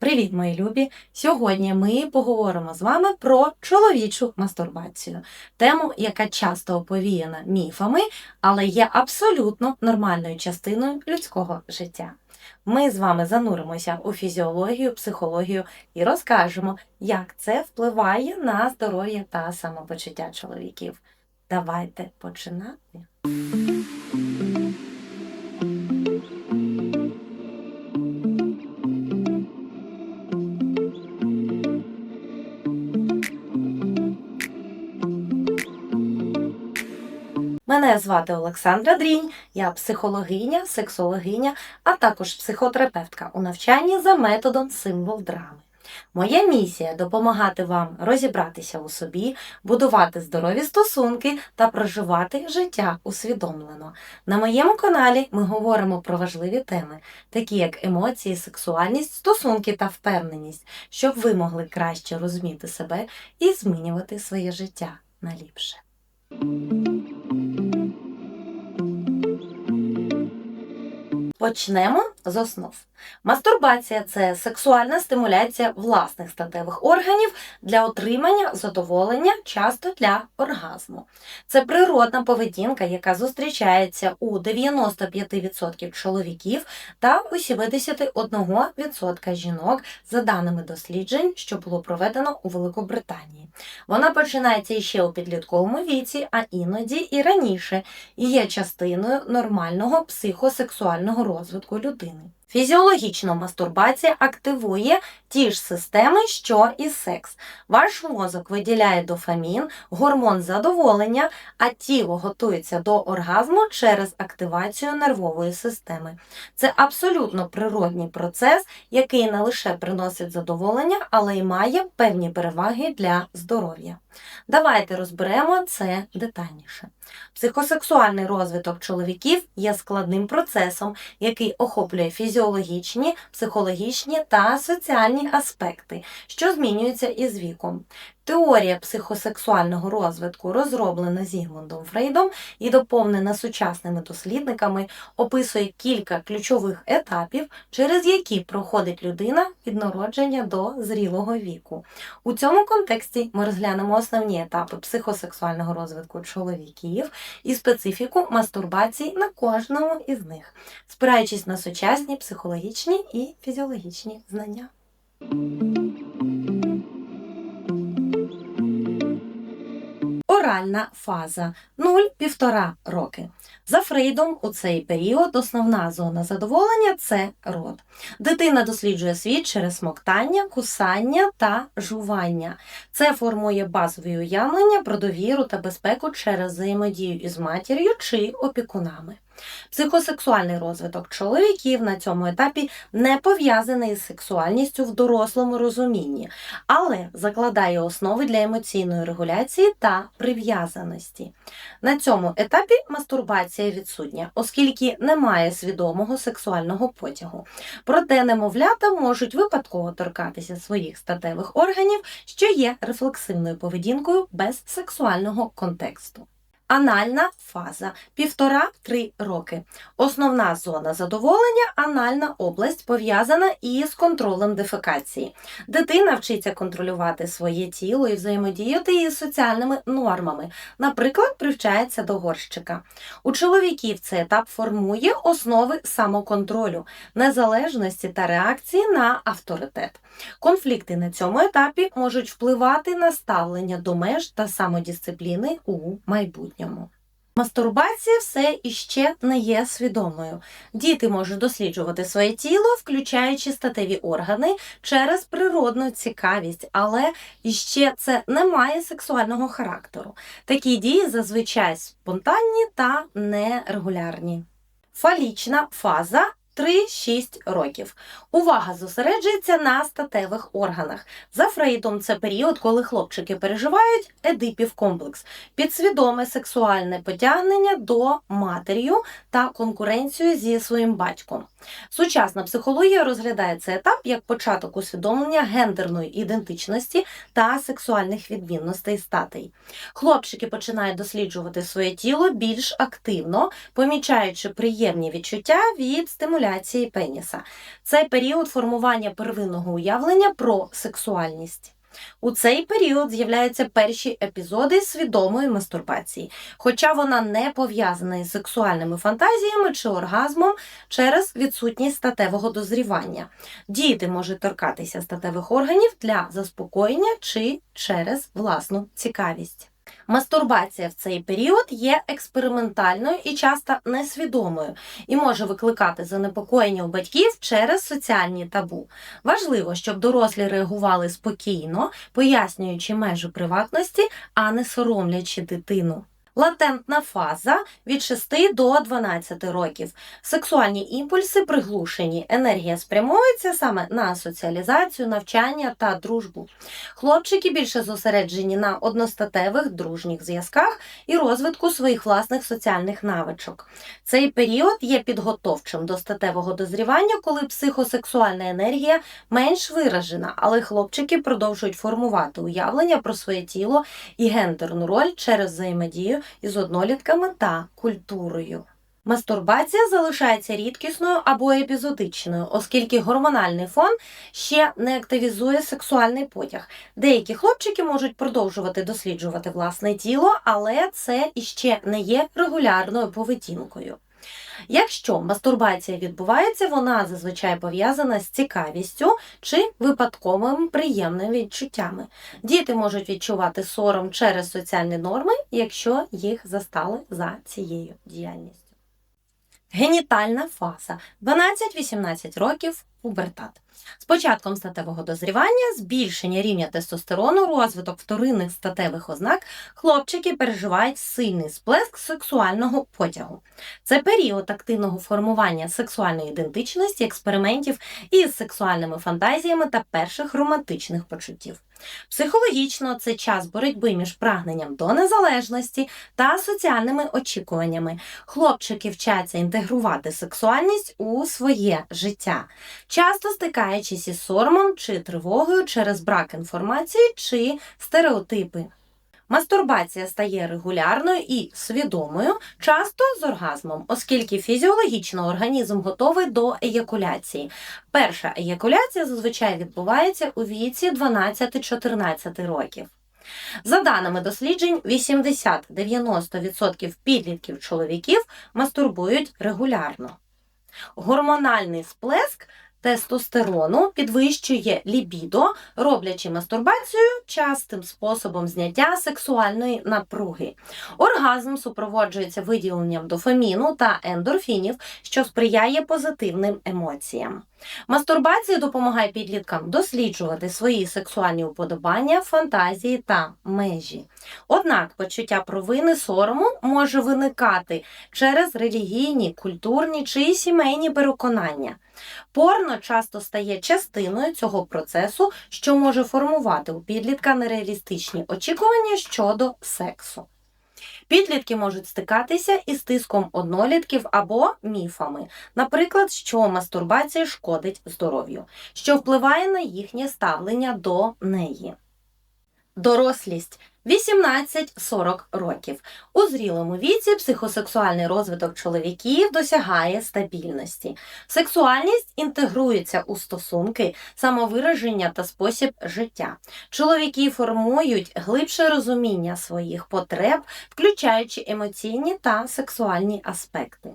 Привіт, мої любі! Сьогодні ми поговоримо з вами про чоловічу мастурбацію, тему, яка часто оповіяна міфами, але є абсолютно нормальною частиною людського життя. Ми з вами зануримося у фізіологію, психологію і розкажемо, як це впливає на здоров'я та самопочуття чоловіків. Давайте починати. Мене звати Олександра Дрінь, я психологиня, сексологиня, а також психотерапевтка у навчанні за методом символ драми. Моя місія допомагати вам розібратися у собі, будувати здорові стосунки та проживати життя усвідомлено. На моєму каналі ми говоримо про важливі теми, такі як емоції, сексуальність, стосунки та впевненість, щоб ви могли краще розуміти себе і змінювати своє життя на ліпше. Почнемо з основ. Мастурбація це сексуальна стимуляція власних статевих органів для отримання задоволення, часто для оргазму. Це природна поведінка, яка зустрічається у 95% чоловіків та у 71% жінок, за даними досліджень, що було проведено у Великобританії. Вона починається іще у підлітковому віці, а іноді і раніше, і є частиною нормального психосексуального розвитку людини. me. Фізіологічно мастурбація активує ті ж системи, що і секс. Ваш мозок виділяє дофамін, гормон задоволення, а тіло готується до оргазму через активацію нервової системи. Це абсолютно природній процес, який не лише приносить задоволення, але й має певні переваги для здоров'я. Давайте розберемо це детальніше. Психосексуальний розвиток чоловіків є складним процесом, який охоплює фізіологічні, психологічні та соціальні аспекти, що змінюються із віком. Теорія психосексуального розвитку, розроблена Зігмундом Фрейдом і доповнена сучасними дослідниками, описує кілька ключових етапів, через які проходить людина від народження до зрілого віку. У цьому контексті ми розглянемо основні етапи психосексуального розвитку чоловіків і специфіку мастурбації на кожному із них, спираючись на сучасні психологічні і фізіологічні знання. Оральна фаза 0-1,5 роки. За Фрейдом у цей період основна зона задоволення це рот. Дитина досліджує світ через смоктання, кусання та жування. Це формує базові уявлення про довіру та безпеку через взаємодію із матір'ю чи опікунами. Психосексуальний розвиток чоловіків на цьому етапі не пов'язаний з сексуальністю в дорослому розумінні, але закладає основи для емоційної регуляції та прив'язаності. На цьому етапі мастурбація відсутня, оскільки немає свідомого сексуального потягу. Проте немовлята можуть випадково торкатися своїх статевих органів, що є рефлексивною поведінкою без сексуального контексту. Анальна фаза 1,5-3 роки. Основна зона задоволення анальна область пов'язана із контролем дефекації. Дитина вчиться контролювати своє тіло і взаємодіяти із соціальними нормами, наприклад, привчається до горщика. У чоловіків цей етап формує основи самоконтролю, незалежності та реакції на авторитет. Конфлікти на цьому етапі можуть впливати на ставлення до меж та самодисципліни у майбутньому. Мастурбація все іще не є свідомою. Діти можуть досліджувати своє тіло, включаючи статеві органи через природну цікавість, але іще це не має сексуального характеру. Такі дії зазвичай спонтанні та нерегулярні. Фалічна фаза 3-6 років. Увага зосереджується на статевих органах. За Фрейдом це період, коли хлопчики переживають едипів комплекс, підсвідоме сексуальне потягнення до матір'ю та конкуренцію зі своїм батьком. Сучасна психологія розглядає цей етап як початок усвідомлення гендерної ідентичності та сексуальних відмінностей статей. Хлопчики починають досліджувати своє тіло більш активно, помічаючи приємні відчуття від стимуляції стимуляції пеніса. Це період формування первинного уявлення про сексуальність. У цей період з'являються перші епізоди свідомої мастурбації, хоча вона не пов'язана із сексуальними фантазіями чи оргазмом через відсутність статевого дозрівання. Діти можуть торкатися статевих органів для заспокоєння чи через власну цікавість. Мастурбація в цей період є експериментальною і часто несвідомою і може викликати занепокоєння у батьків через соціальні табу. Важливо, щоб дорослі реагували спокійно, пояснюючи межі приватності, а не соромлячи дитину. Латентна фаза від 6 до 12 років. Сексуальні імпульси приглушені. Енергія спрямовується саме на соціалізацію, навчання та дружбу. Хлопчики більше зосереджені на одностатевих дружніх зв'язках і розвитку своїх власних соціальних навичок. Цей період є підготовчим до статевого дозрівання, коли психосексуальна енергія менш виражена, але хлопчики продовжують формувати уявлення про своє тіло і гендерну роль через взаємодію із однолітками та культурою. Мастурбація залишається рідкісною або епізодичною, оскільки гормональний фон ще не активізує сексуальний потяг. Деякі хлопчики можуть продовжувати досліджувати власне тіло, але це іще не є регулярною поведінкою. Якщо мастурбація відбувається, вона зазвичай пов'язана з цікавістю чи випадковими приємними відчуттями. Діти можуть відчувати сором через соціальні норми, якщо їх застали за цією діяльністю. Генітальна фаза 12-18 років пубертат. З початком статевого дозрівання, збільшення рівня тестостерону, розвиток вторинних статевих ознак, хлопчики переживають сильний сплеск сексуального потягу. Це період активного формування сексуальної ідентичності, експериментів із сексуальними фантазіями та перших романтичних почуттів. Психологічно це час боротьби між прагненням до незалежності та соціальними очікуваннями. Хлопчики вчаться інтегрувати сексуальність у своє життя, часто стикаючись із соромом чи тривогою через брак інформації чи стереотипи. Мастурбація стає регулярною і свідомою, часто з оргазмом, оскільки фізіологічно організм готовий до еякуляції. Перша еякуляція зазвичай відбувається у віці 12-14 років. За даними досліджень, 80-90% підлітків чоловіків мастурбують регулярно. Гормональний сплеск тестостерону підвищує лібідо, роблячи мастурбацію частим способом зняття сексуальної напруги. Оргазм супроводжується виділенням дофаміну та ендорфінів, що сприяє позитивним емоціям. Мастурбація допомагає підліткам досліджувати свої сексуальні уподобання, фантазії та межі. Однак почуття провини сорому може виникати через релігійні, культурні чи сімейні переконання. Порно часто стає частиною цього процесу, що може формувати у підлітка нереалістичні очікування щодо сексу. Підлітки можуть стикатися із тиском однолітків або міфами, наприклад, що мастурбація шкодить здоров'ю, що впливає на їхнє ставлення до неї. Дорослість 18-40 років. У зрілому віці психосексуальний розвиток чоловіків досягає стабільності. Сексуальність інтегрується у стосунки, самовираження та спосіб життя. Чоловіки формують глибше розуміння своїх потреб, включаючи емоційні та сексуальні аспекти.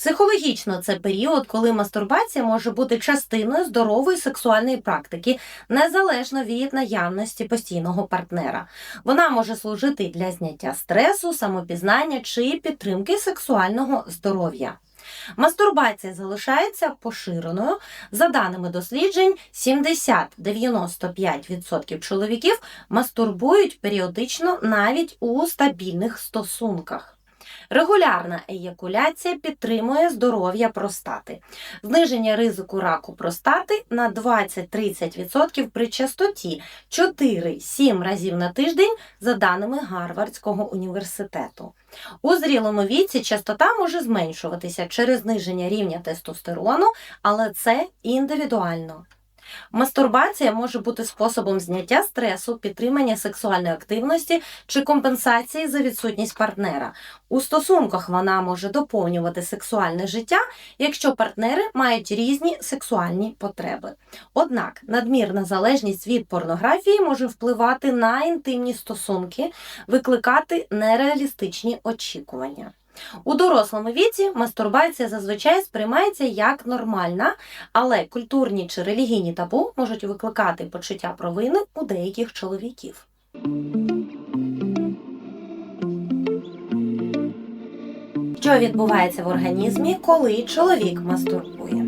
Психологічно це період, коли мастурбація може бути частиною здорової сексуальної практики, незалежно від наявності постійного партнера. Вона може служити для зняття стресу, самопізнання чи підтримки сексуального здоров'я. Мастурбація залишається поширеною. За даними досліджень, 70-95% чоловіків мастурбують періодично навіть у стабільних стосунках. Регулярна еякуляція підтримує здоров'я простати, зниження ризику раку простати на 20-30% при частоті 4-7 разів на тиждень за даними Гарвардського університету. У зрілому віці частота може зменшуватися через зниження рівня тестостерону, але це індивідуально. Мастурбація може бути способом зняття стресу, підтримання сексуальної активності чи компенсації за відсутність партнера. У стосунках вона може доповнювати сексуальне життя, якщо партнери мають різні сексуальні потреби. Однак надмірна залежність від порнографії може впливати на інтимні стосунки, викликати нереалістичні очікування. У дорослому віці мастурбація зазвичай сприймається як нормальна, але культурні чи релігійні табу можуть викликати почуття провини у деяких чоловіків. Що відбувається в організмі, коли чоловік мастурбує?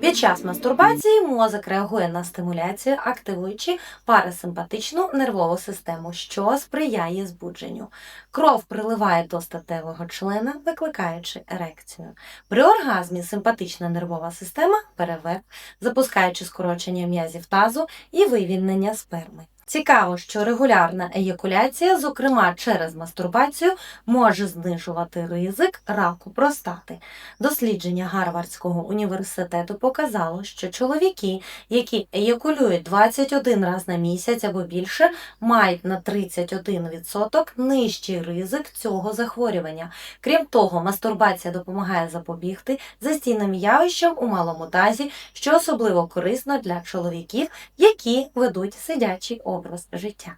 Під час мастурбації мозок реагує на стимуляцію, активуючи парасимпатичну нервову систему, що сприяє збудженню. Кров приливає до статевого члена, викликаючи ерекцію. При оргазмі симпатична нервова система бере верх, запускаючи скорочення м'язів тазу і вивільнення сперми. Цікаво, що регулярна еякуляція, зокрема через мастурбацію, може знижувати ризик раку простати. Дослідження Гарвардського університету показало, що чоловіки, які еякулюють 21 раз на місяць або більше, мають на 31% нижчий ризик цього захворювання. Крім того, мастурбація допомагає запобігти застійним явищам у малому тазі, що особливо корисно для чоловіків, які ведуть сидячий образ життя.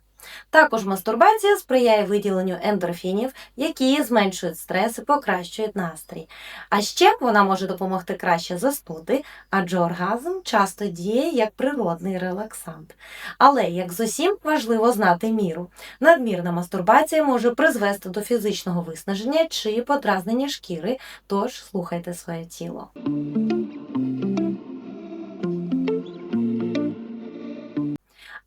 Також мастурбація сприяє виділенню ендорфінів, які зменшують стрес і покращують настрій. А ще вона може допомогти краще заснути, адже оргазм часто діє як природний релаксант. Але, як з усім, важливо знати міру. Надмірна мастурбація може призвести до фізичного виснаження чи подразнення шкіри, тож слухайте своє тіло.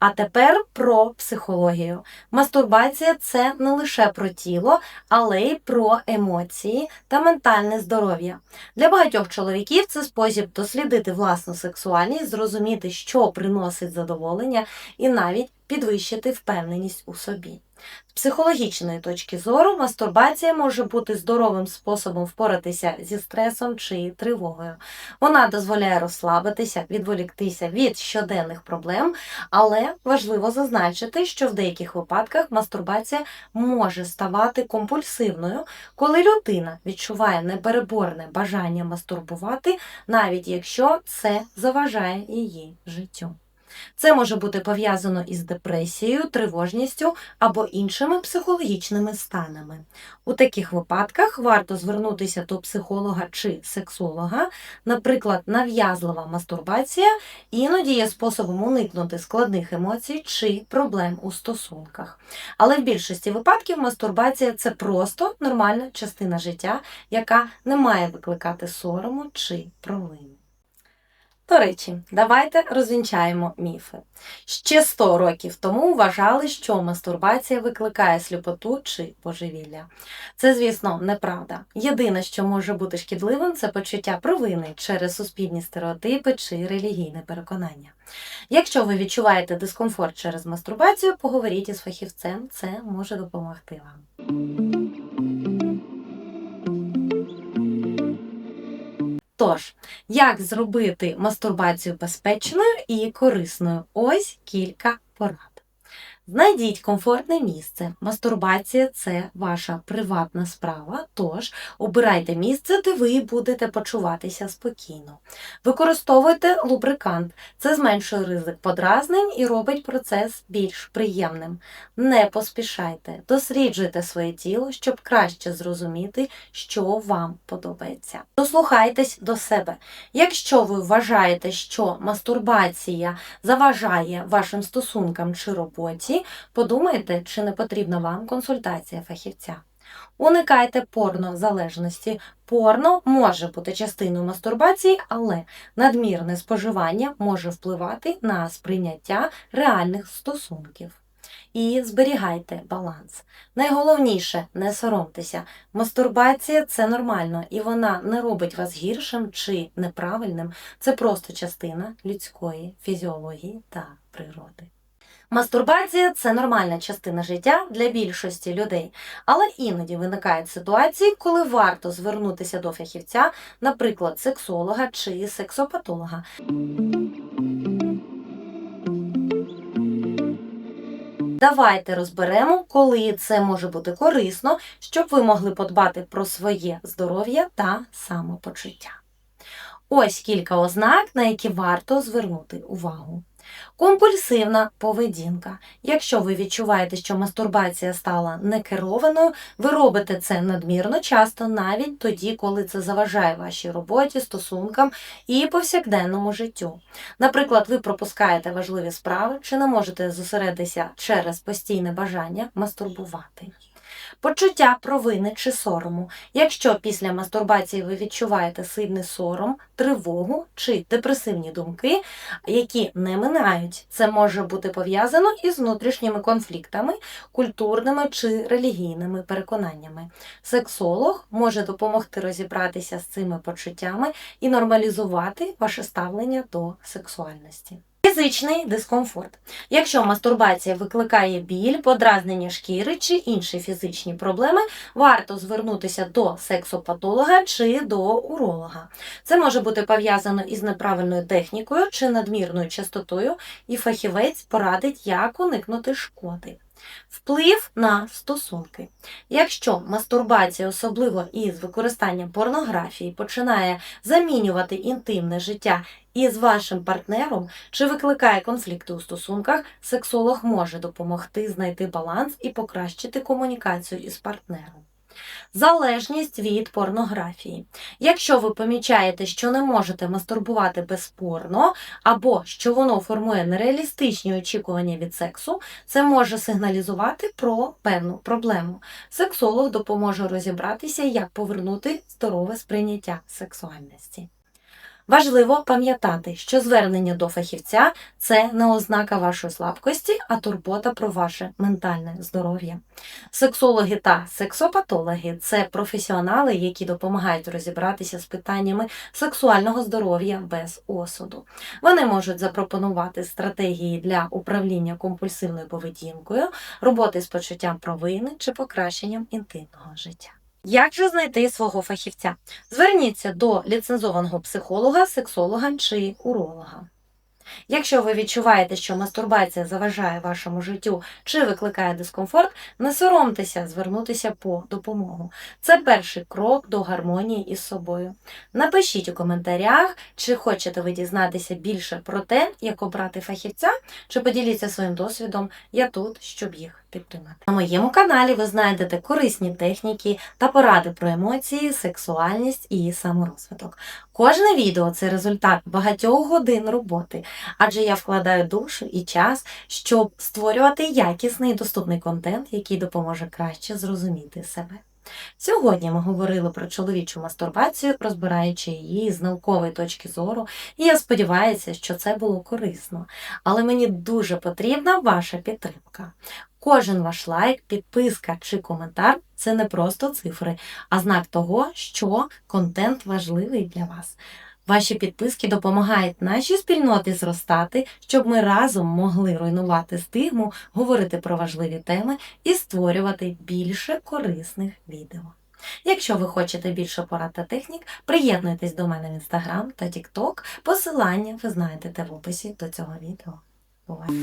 А тепер про психологію. Мастурбація це не лише про тіло, але й про емоції та ментальне здоров'я. Для багатьох чоловіків це спосіб дослідити власну сексуальність, зрозуміти, що приносить задоволення, і навіть підвищити впевненість у собі. З психологічної точки зору мастурбація може бути здоровим способом впоратися зі стресом чи тривогою. Вона дозволяє розслабитися, відволіктися від щоденних проблем, але важливо зазначити, що в деяких випадках мастурбація може ставати компульсивною, коли людина відчуває непереборне бажання мастурбувати, навіть якщо це заважає її життю. Це може бути пов'язано із депресією, тривожністю або іншими психологічними станами. У таких випадках варто звернутися до психолога чи сексолога, наприклад, нав'язлива мастурбація іноді є способом уникнути складних емоцій чи проблем у стосунках. Але в більшості випадків мастурбація це просто нормальна частина життя, яка не має викликати сорому чи провини. До речі, давайте розвінчаємо міфи. Ще 100 років тому вважали, що мастурбація викликає сліпоту чи божевілля. Це, звісно, неправда. Єдине, що може бути шкідливим, це почуття провини через суспільні стереотипи чи релігійне переконання. Якщо ви відчуваєте дискомфорт через мастурбацію, поговоріть із фахівцем, це може допомогти вам. Тож, як зробити мастурбацію безпечною і корисною? Ось кілька порад. Знайдіть комфортне місце. Мастурбація це ваша приватна справа, тож обирайте місце, де ви будете почуватися спокійно. Використовуйте лубрикант, це зменшує ризик подразнень і робить процес більш приємним. Не поспішайте, досліджуйте своє тіло, щоб краще зрозуміти, що вам подобається. Дослухайтесь до себе. Якщо ви вважаєте, що мастурбація заважає вашим стосункам чи роботі, подумайте, чи не потрібна вам консультація фахівця. Уникайте порнозалежності. Порно може бути частиною мастурбації, але надмірне споживання може впливати на сприйняття реальних стосунків. І зберігайте баланс. Найголовніше не соромтеся. Мастурбація це нормально, і вона не робить вас гіршим чи неправильним. Це просто частина людської фізіології та природи. Мастурбація це нормальна частина життя для більшості людей, але іноді виникають ситуації, коли варто звернутися до фахівця, наприклад, сексолога чи сексопатолога. Давайте розберемо, коли це може бути корисно, щоб ви могли подбати про своє здоров'я та самопочуття. Ось кілька ознак, на які варто звернути увагу. Компульсивна поведінка. Якщо ви відчуваєте, що мастурбація стала некерованою, ви робите це надмірно часто, навіть тоді, коли це заважає вашій роботі, стосункам і повсякденному життю. Наприклад, ви пропускаєте важливі справи чи не можете зосередитися через постійне бажання мастурбувати. Почуття провини чи сорому. Якщо після мастурбації ви відчуваєте сильний сором, тривогу чи депресивні думки, які не минають, це може бути пов'язано із внутрішніми конфліктами, культурними чи релігійними переконаннями. Сексолог може допомогти розібратися з цими почуттями і нормалізувати ваше ставлення до сексуальності. Фізичний дискомфорт. Якщо мастурбація викликає біль, подразнення шкіри чи інші фізичні проблеми, варто звернутися до сексопатолога чи до уролога. Це може бути пов'язано із неправильною технікою чи надмірною частотою, і фахівець порадить, як уникнути шкоди. Вплив на стосунки. Якщо мастурбація, особливо із використанням порнографії, починає замінювати інтимне життя із вашим партнером чи викликає конфлікти у стосунках, сексолог може допомогти знайти баланс і покращити комунікацію із партнером. Залежність від порнографії. Якщо ви помічаєте, що не можете мастурбувати без порно, або що воно формує нереалістичні очікування від сексу, це може сигналізувати про певну проблему. Сексолог допоможе розібратися, як повернути здорове сприйняття сексуальності. Важливо пам'ятати, що звернення до фахівця це не ознака вашої слабкості, а турбота про ваше ментальне здоров'я. Сексологи та сексопатологи це професіонали, які допомагають розібратися з питаннями сексуального здоров'я без осуду. Вони можуть запропонувати стратегії для управління компульсивною поведінкою, роботи з почуттям провини чи покращенням інтимного життя. Як же знайти свого фахівця? Зверніться до ліцензованого психолога, сексолога чи уролога. Якщо ви відчуваєте, що мастурбація заважає вашому життю чи викликає дискомфорт, не соромтеся звернутися по допомогу. Це перший крок до гармонії із собою. Напишіть у коментарях, чи хочете ви дізнатися більше про те, як обрати фахівця, чи поділіться своїм досвідом. Я тут, щоб їх підтримати. На моєму каналі ви знайдете корисні техніки та поради про емоції, сексуальність і саморозвиток. Кожне відео це результат багатьох годин роботи, адже я вкладаю душу і час, щоб створювати якісний і доступний контент, який допоможе краще зрозуміти себе. Сьогодні ми говорили про чоловічу мастурбацію, розбираючи її з наукової точки зору, і я сподіваюся, що це було корисно. Але мені дуже потрібна ваша підтримка. Кожен ваш лайк, підписка чи коментар це не просто цифри, а знак того, що контент важливий для вас. Ваші підписки допомагають нашій спільноті зростати, щоб ми разом могли руйнувати стигму, говорити про важливі теми і створювати більше корисних відео. Якщо ви хочете більше порад та технік, приєднуйтесь до мене в інстаграм та тікток. Посилання ви знайдете в описі до цього відео. Бувайте!